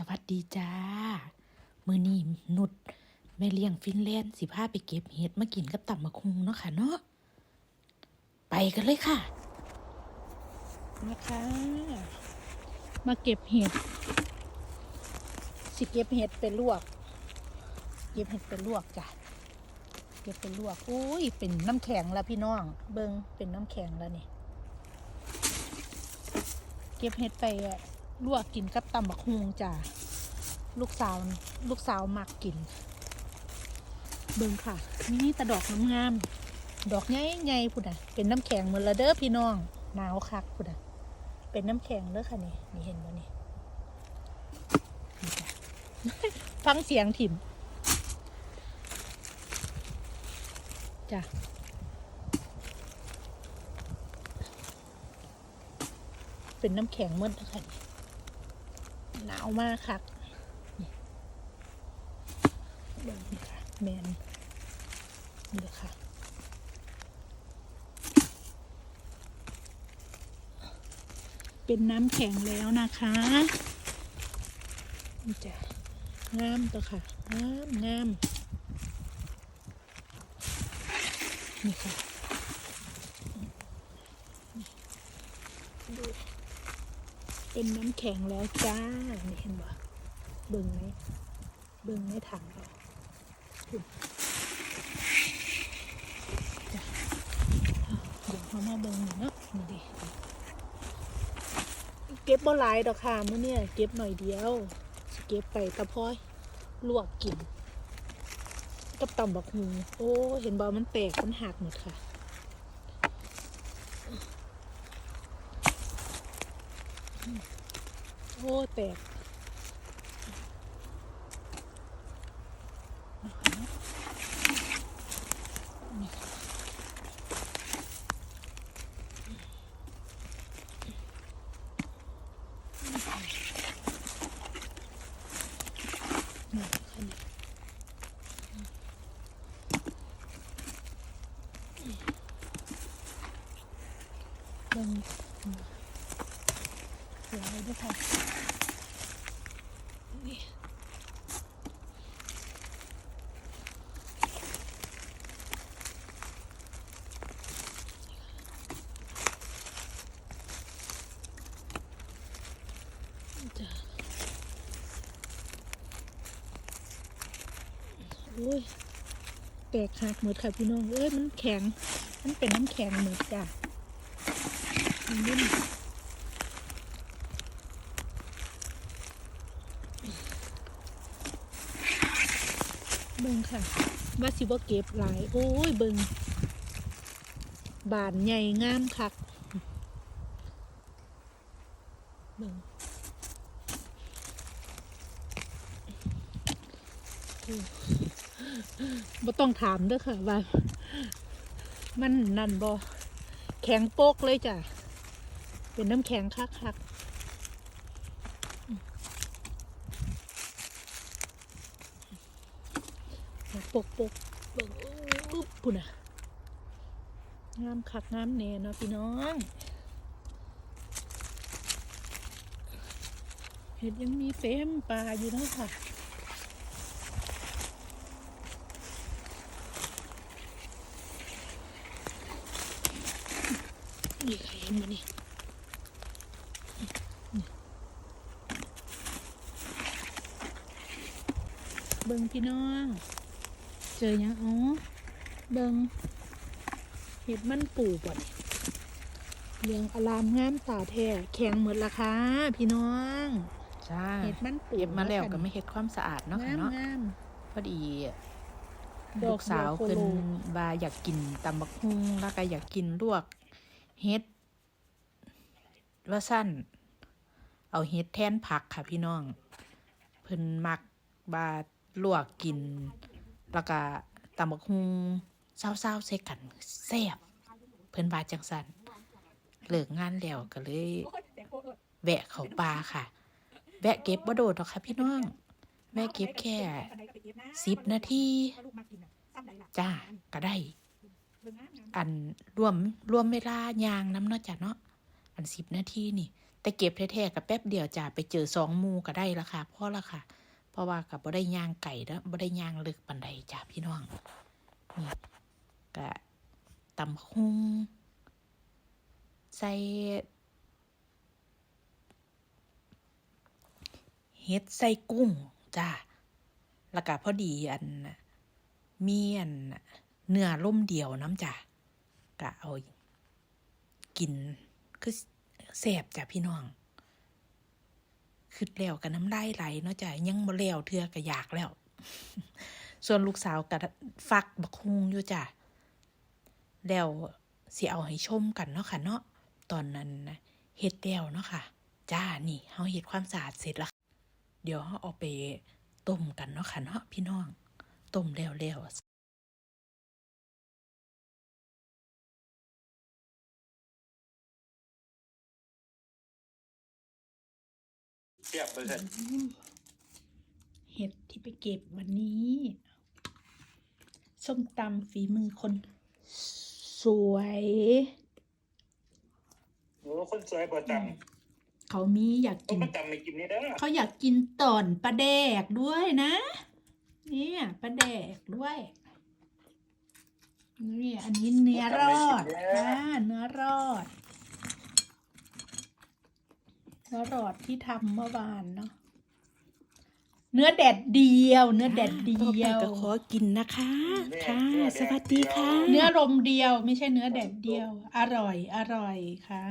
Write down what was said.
สวัสดีจ้า มือนี้นุดแม่เลี้ยงฟินแลนด์สิพาไปเก็บเห็ดมากินกับตับมะคุงเนาะค่ะเนาะไปกันเลยค่ะนะคะมาเก็บเห็ด สิเก็บเห็ดเป็นลวก เก็บเห็ดเป็นลวกจ้ะเก็บเป็นลวกอุ้ยเป็นน้ำแข็งแล้วพี่น้อง เบิงเป็นน้ำแข็งแล้วนี่เก็บเห็ดไปอะ ลวกกินกับตำบักฮุงจ้ะลูกสาวลูกสาวมักกิน เบิ่งค่ะนี่ตะดอกงามๆดอกใหญ่ๆพุ่นอะ เป็นน้ำแข็งเหมือนละเด้อพี่น้องหนาวคักพุ่นอะ เป็นน้ำแข็งเด้อค่ะนี่นี่เห็นบ่นี่นี่ฟังเสียงถิ่มจ้ะเป็นน้ำแข็งหมืดแล้วค่ะนี่ หนาวมากค่ะเบิ่งนี่ค่ะแมนนี่เลยค่ะเป็นน้ำแข็งแล้วนะคะนี่จ้ะงามตัวค่ะงามงามนี่ค่ะดู เป็นน้ำแข็งแล้วจ้าเห็นบ่เบิ่งไหมเบิ่งในถังเราเดี๋ยวเขามาเบิ่งหน่อยเนาะนี่ดิเก็บบ่หลายดอกค่ะมื้อเนี่ยเก็บหน่อยเดียวเก็บไปตะพอยลวกกินกับตำบักหูโอ้ เห็นบ่มันแตกมันหักหมดค่ะ โอ้แตก ค่ะนี่เบิ่งเดี๋ยโอ้ยแตกหักหมดค่ะพี่น้อง เอ้ย มันแข็ง มันเป็นน้ำแข็งหมดจ้ะมันนิ่ม เบิ่งค่ะ ว่าสิบ่เก็บหลาย โอ้ยเบิ่งบานใหญ่งามคักเบิ่งบ่ต้องถามเด้อค่ะว่า มันนั่นบ่แข็งโป๊กเลยจ้ะ เป็นน้ำแข็งคักคัก ปกปกเบิ่งอุ๊บปุ่นอะงามคักงามเนเนาะพี่น้องเห็ดยังมีเต็มปลาอยู่นะค่ะนี่ใครเห็นมานี่เบิงพี่น้อง เจอยังอ๋อเบิงเห็ดมันปูบ่นี่เรียงอลามงามตาแท้แข็งหมดละค่ะพี่น้องจ้าเห็ดมันปูเก็บมาแล้วนะคะก็ไม่เฮ็ดความสะอาดเนาะค่ะงามเนาะงามพอดีดอกลูกสาวเดียวโคโลเพิ่นบาอยากกินตำบักฮุงแล้วก็อยากกินลวกเฮ็ดว่าสั้น เอาเฮ็ดแทนผักค่ะพี่น้อง เพิ่นมักบาลวกกิน แล้วก็ตำบักฮุงเศร้าๆใส่กันแซ่บเพิ่นบาจังสันเลิกงานแล้วก็เลยแวะเขาปลาค่ะ แวะเก็บบ่โดดหรอกค่ะพี่น้อง แวะเก็บแค่สิบนาทีจ้าก็ได้ อันรวมรวมเวลายางน้ำเนาะจ้ะเนาะอันสิบนาทีนี่ แต่เก็บแท้ๆกับแป๊บเดียวจ้ะไปเจอสองมูก็ได้ละค่ะพราะละค่ะ เพราะว่ากับบ่ได้ย่างไก่แล้วบ่ได้ย่างลึกปันใดจ้ะพี่น้องนี่กะตำคุงใส่เฮ็ดใส่กุ้งจ้ะแล้วก็พอดีอันน่ะมีอันเนื้อล่มเดียวน้ำจ้ะกะเอากินคือแซ่บจ้ะพี่น้อง คือแล้วกับน้ำลายไหลเนาะจ้ะยังบ่แล้วเทื่อก็อยากแล้ว ส่วนลูกสาวกับฟักบักฮุงอยู่จ้ะแล้วสิเอาให้ชมกันเนาะค่ะเนาะตอนนั้นนะเฮ็ดแล้วเนาะค่ะ จ้านี่เฮาเฮ็ดความสะอาดเสร็จแล้วเดี๋ยวเฮาเอาไปต้มกันเนาะค่ะเนาะพี่น้องต้มแล้วแล้ว เทียบไปเลยเห็ดที่ไปเก็บวันนี้ส้มตำฝีมือคน สวยโอ้คนสวยประจเขามีอยากำต้กินมาจำไม่กินนี่เด้อเขาอยากกินตอนปลาแดกด้วยนะ เนี่ยปลาแดกด้วยนี่อันนี้เนื้อรอดอ่าเนื้อรอด เนื้อรอดที่ทำเมื่อวานเนาะเนื้อแดดเดียว เนื้อแดดเดียว ก็ขอกินนะคะ ค่ะ สวัสดีค่ะ เนื้อลมเดียวไม่ใช่เนื้อแดดเดียว อร่อย อร่อยค่ะ